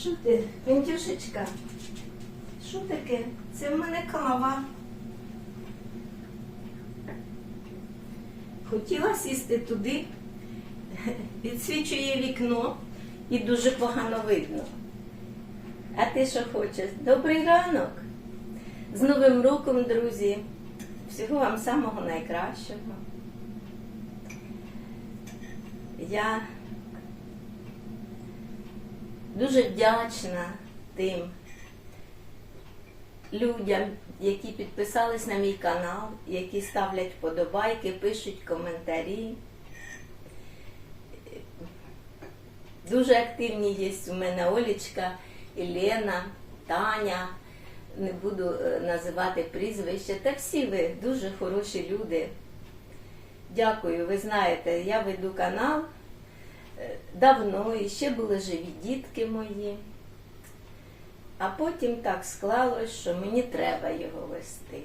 Що ти, Вентюшечка? Що таке? Це в мене кава. Хотіла сісти туди, підсвічує вікно і дуже погано видно. А ти що хочеш? Добрий ранок! З Новим роком, друзі! Всього вам самого найкращого. Я дуже вдячна тим людям, які підписались на мій канал, які ставлять вподобайки, пишуть коментарі. Дуже активні є у мене Олічка, Єлена, Таня. Не буду е, називати прізвище. Та всі ви дуже хороші люди. Дякую, ви знаєте, я веду канал давно і ще були живі дітки мої. А потім так склалось, що мені треба його вести.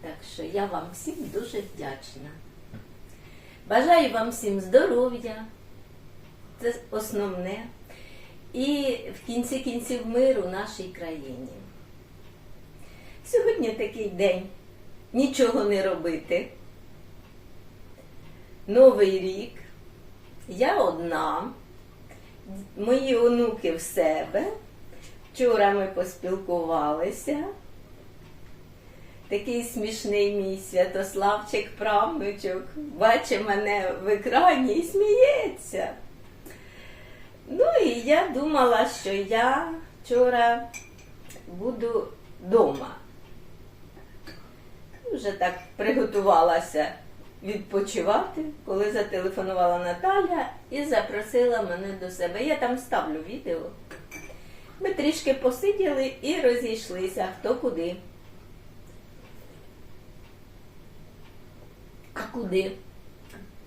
Так що я вам всім дуже вдячна. Бажаю вам всім здоров'я, це основне, і в кінці кінців миру нашій країні. Сьогодні такий день нічого не робити. Новий рік. Я одна, мої онуки в себе. Вчора ми поспілкувалися. Такий смішний мій Святославчик правнучок бачить мене в екрані і сміється. Ну і я думала, що я вчора буду вдома. Вже так приготувалася відпочивати, коли зателефонувала Наталя і запросила мене до себе. Я там ставлю відео. Ми трішки посиділи і розійшлися хто куди. А куди?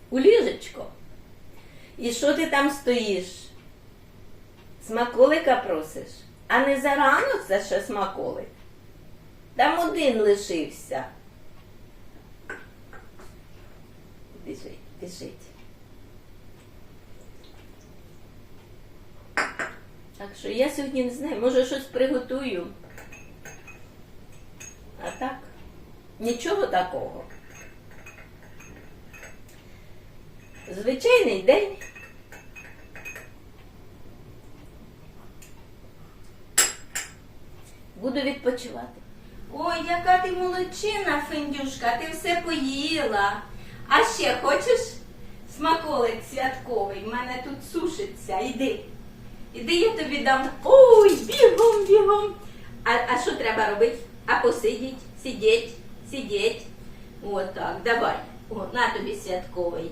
У ліжечко. І що ти там стоїш? Смаколика просиш? А не зарано це ще смаколик? Там один лишився. Біжить, біжить. Так що я сьогодні не знаю, може щось приготую. А так, нічого такого. Звичайний день. Буду відпочивати. Ой, яка ти молодчина, Фендюшка, ти все поїла. А ще хочеш смаколик святковий? В мене тут сушиться. Іди. Іди, я тобі дам. Ой, бігом, бігом. А, а що треба робити? А посидіть, сидіть, сидіть. От так, давай. О, на тобі святковий.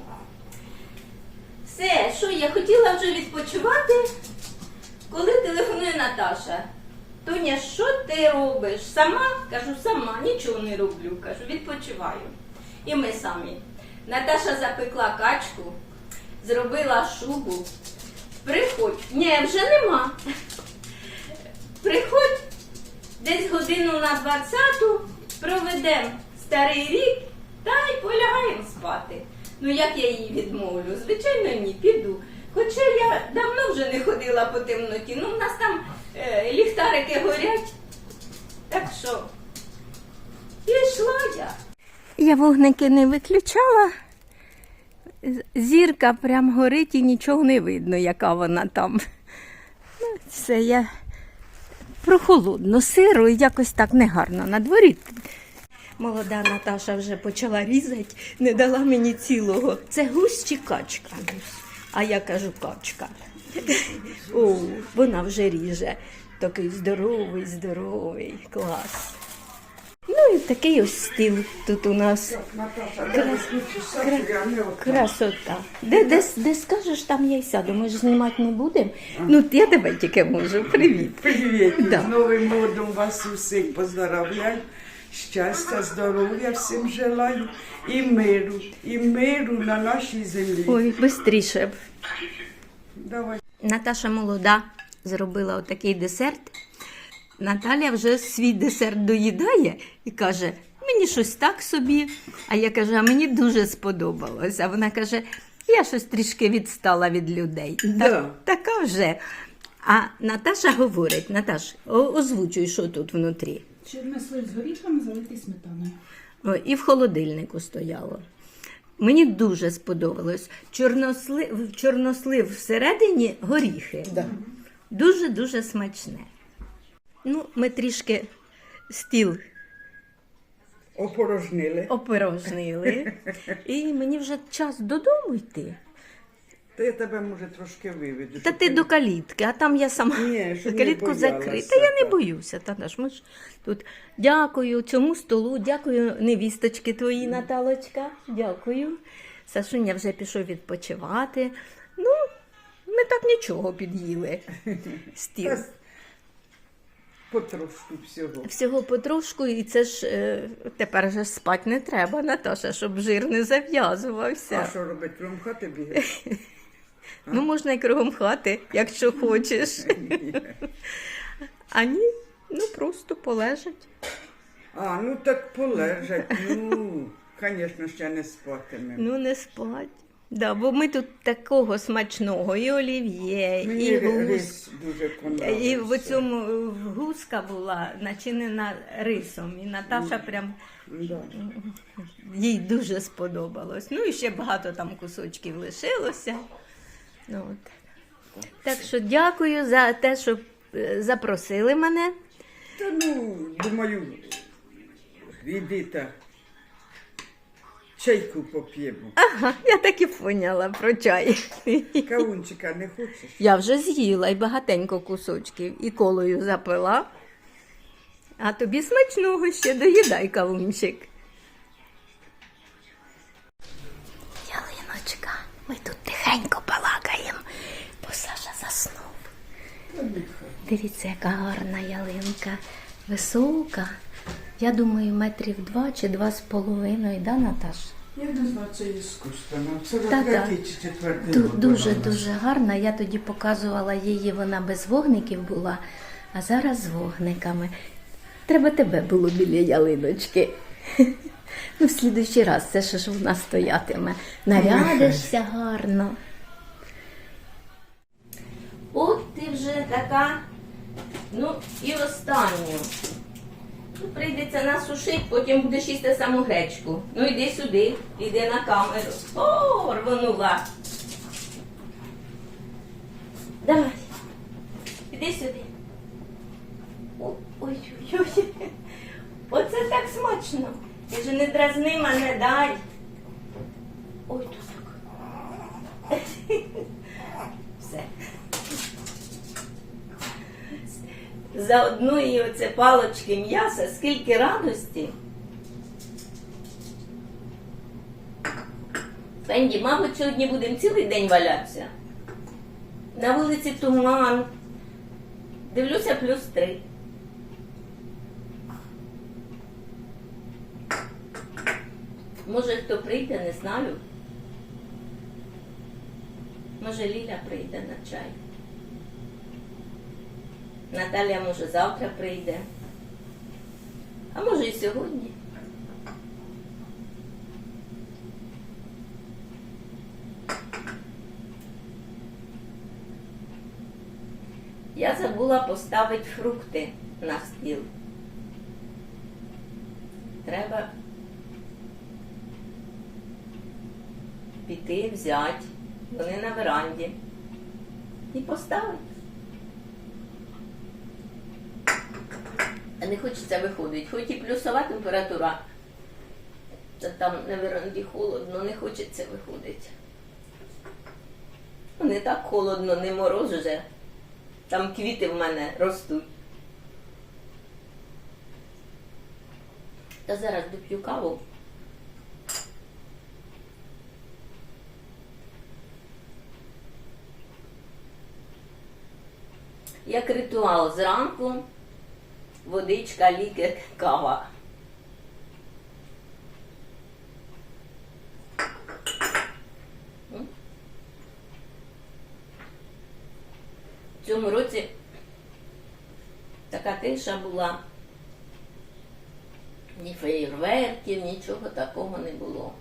Все, що я хотіла вже відпочивати, коли телефонує Наташа. Тоня, що ти робиш? Сама? Кажу, сама, нічого не роблю. Кажу, відпочиваю. І ми самі. Наташа запекла качку, зробила шубу. Приходь. Ні, вже нема. Приходь десь годину на 20-ту, проведемо старий рік та й полягаємо спати. Ну як я її відмовлю? Звичайно, ні, піду. Хоча я давно вже не ходила по темноті, ну в нас там е, ліхтарики горять. Так що пішла я. Я вогники не виключала. Зірка прям горить і нічого не видно, яка вона там. Ну, все, я прохолодно, сиро і якось так негарно на дворі. Молода Наташа вже почала різати, не дала мені цілого. Це гусь чи качка? А я кажу качка. О, вона вже ріже. Такий здоровий, здоровий, клас. Ну і такий ось стіл тут у нас. Красота. Де, де, де скажеш, там я й сяду. Ми ж знімати не будемо. Ну, я тебе тільки можу. Привіт. Привіт, Да. з Новим годом вас усіх поздравляю. Щастя, здоров'я всім желаю і миру, і миру на нашій землі. Ой, швидше б. Давай. Наташа молода зробила отакий десерт. Наталя вже свій десерт доїдає і каже: мені щось так собі. А я кажу, а мені дуже сподобалось. А вона каже: я щось трішки відстала від людей. Да. Так, така вже. А Наташа говорить, Наташ, озвучуй, що тут внутрі. Чорнослив з горішками залитий сметаною. О, і в холодильнику стояло. Мені дуже сподобалось. Чорнослив, чорнослив всередині горіхи. Да. Дуже-дуже смачне. Ну, ми трішки стіл Опорожнили. опорожнили, і мені вже час додому йти. Та я тебе, може, трошки виведу. Та щоб ти до калітки, а там я сама Ні, щоб не калітку боялася, закрита. Я не так. боюся. Та наш ми ж тут дякую цьому столу, дякую невісточки твоїй, Наталочка. Дякую. Сашуня вже пішов відпочивати. Ну, ми так нічого під'їли. Стіл. Потрошку всього. Всього потрошку, і це ж е, тепер же спать не треба, Наташа, щоб жир не зав'язувався. А що робить? Кром хати бігає? Ну, можна і кругом хати, якщо хочеш. А ні, ну просто полежать. А, ну так полежать. Ну, звісно, ще не спатиме. Ну, не спать. Да, бо ми тут такого смачного, і олів'є, і гус. дуже. І в цьому гуска була начинена рисом. І Наташа прям Да. їй дуже сподобалось. Ну і ще багато там кусочків лишилося. Ну, от. Так що дякую за те, що е, запросили мене. Та ну, думаю, та чайку поп'ємо. Ага, я так і поняла про чай. Кавунчика не хочеш? Я вже з'їла і багатенько кусочків, і колою запила. А тобі смачного ще доїдай кавунчик. Ялиночка, ми тут тихенько балакаємо, бо Саша заснув. Дивіться, яка гарна ялинка. Висока. Я думаю, метрів два чи два з половиною, да, Наташ? Я не знаю, це іскусственно. Це Та-та. третій чи четвертий Ду- год Дуже вона у нас. дуже гарна. Я тоді показувала її, вона без вогників була, а зараз з вогниками. Треба тебе було біля ялиночки. Ну, в слідуючий раз це ще ж вона стоятиме. Нарядишся гарно. От ти вже така. Ну, і останню. Прийдеться насушити, потім будеш їсти саму гречку. Ну йди сюди, йди на камеру. О, рвонула. Давай. Іди сюди. Ой-ой-ой. Оце так смачно. Ти ж не дразни мене, дай. Ой, тут так. Все. За одної оце палочки м'яса, скільки радості. Фенді, мабуть, сьогодні будемо цілий день валятися. На вулиці туман. Дивлюся плюс три. Може хто прийде, не знаю. Може Ліля прийде на чай. Наталя може завтра прийде. А може і сьогодні. Я забула поставити фрукти на стіл. Треба піти, взяти. Вони на веранді. І поставити. Не хочеться виходити. Хоч і плюсова температура. Та там на веранді холодно, не хочеться виходити. Ну, Не так холодно, не мороз уже. Там квіти в мене ростуть. Та зараз доп'ю каву. Як ритуал зранку водичка, ліки, кава. В цьому році така тиша була. Ні феєрверків, нічого такого не було.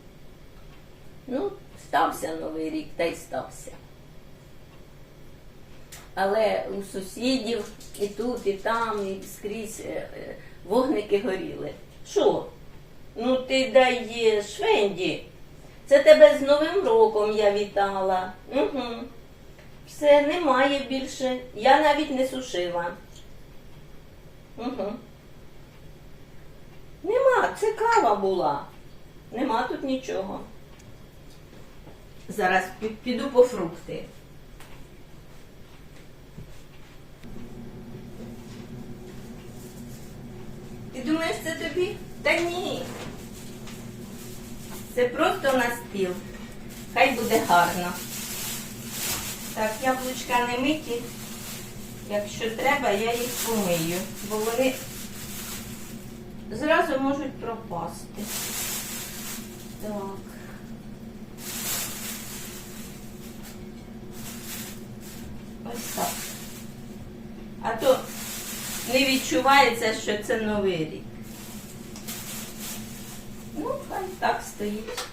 Ну, стався новий рік, та й стався. Але у сусідів і тут, і там, і скрізь е, е, вогники горіли. Що? Ну ти даєш, Фенді. Це тебе з Новим роком я вітала. Угу. Все, немає більше. Я навіть не сушила. Угу. Нема, це кава була. Нема тут нічого. Зараз піду по фрукти. Ти думаєш, це тобі? Та ні. Це просто на стіл. Хай буде гарно. Так, яблучка не миті. Якщо треба, я їх помию, бо вони зразу можуть пропасти. Так. Ось так. А то не відчувається, що це новий рік. Ну, хай так стоїть.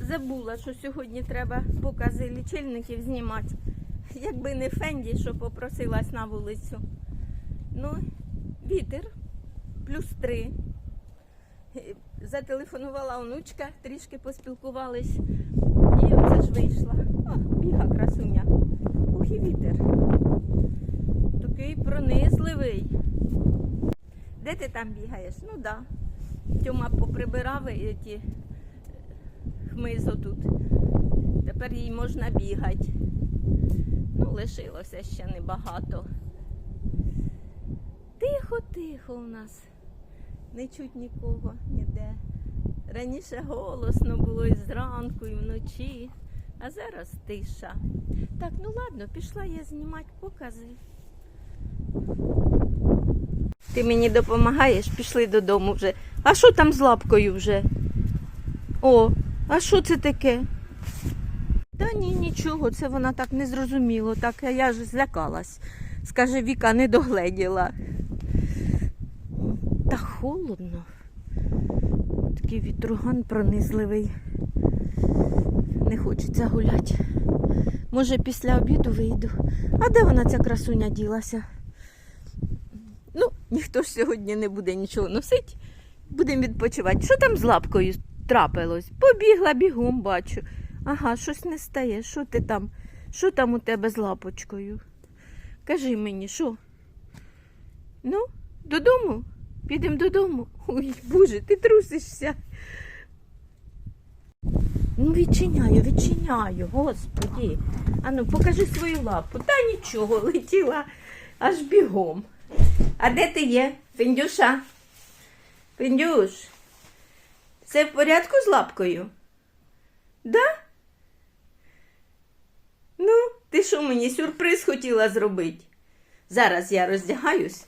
Забула, що сьогодні треба покази лічильників знімати. Якби не Фенді, що попросилась на вулицю. Ну, вітер плюс три. Е, Зателефонувала онучка, трішки поспілкувались. І оце ж вийшла. О, біга красуня. Ух вітер. Такий пронизливий. Де ти там бігаєш? Ну так. Да. Тьома поприбирав ті хмизо тут. Тепер їй можна бігати. Ну, лишилося ще небагато. Тихо, тихо у нас. Не чуть нікого ніде. Раніше голосно було і зранку, і вночі, а зараз тиша. Так, ну ладно, пішла я знімати покази. Ти мені допомагаєш, пішли додому вже. А що там з лапкою вже? О, а що це таке? Та ні, нічого, це вона так не зрозуміло, так я ж злякалась. Скаже, Віка не догледіла. Та холодно. Такий вітруган пронизливий. Не хочеться гуляти. Може, після обіду вийду. А де вона ця красуня ділася? Ну, ніхто ж сьогодні не буде нічого носити. Будемо відпочивати. Що там з лапкою трапилось? Побігла бігом, бачу. Ага, щось не стає. Що ти там? Що там у тебе з лапочкою? Кажи мені, що? Ну, додому? Підемо додому. Ой, Боже, ти трусишся. Ну, відчиняю, відчиняю, господі. Ану, покажи свою лапу. Та нічого, летіла аж бігом. А де ти є, Пендюша? Пендюш, все в порядку з лапкою? Да? Ну, ти що мені сюрприз хотіла зробити? Зараз я роздягаюсь